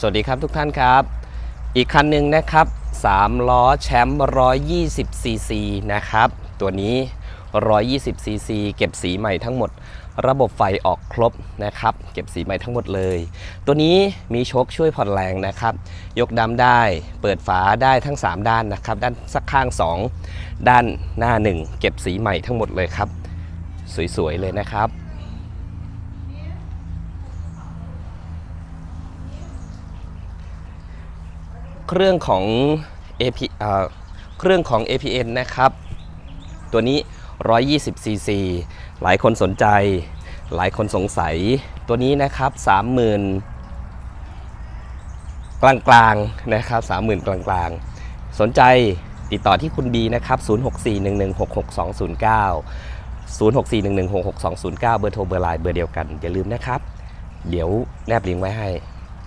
สวัสดีครับทุกท่านครับ อีกคันหนึ่งนะครับ3ล้อแชมป์120ซีซีนะครับ ตัวนี้ 120ซีซีเก็บสีใหม่ทั้งหมด ระบบไฟออกครบนะครับ เก็บสีใหม่ทั้งหมดเลย ตัวนี้มีโชคช่วยผ่อนแรงนะครับ ยกดำได้ เปิดฝาได้ทั้ง 3 ด้านนะครับ ด้านสักข้าง 2 ด้านหน้า 1 เก็บสีใหม่ทั้งหมดเลยครับ สวยๆเลยนะครับ เครื่องของ AP เอ่อเครื่องของ APN นะครับ ตัวนี้ 120 cc หลายคนสนใจ หลายคนสงสัย ตัวนี้นะครับ 30,000 กลางกลางๆนะครับ 30,000กลางกลางๆ สนใจติดต่อที่คุณบีนะครับ 0641166209 0641166209 เบอร์โทรเบอร์ไลน์เบอร์เดียวกัน อย่าลืมนะครับ เดี๋ยวแนบลิงก์ไว้ให้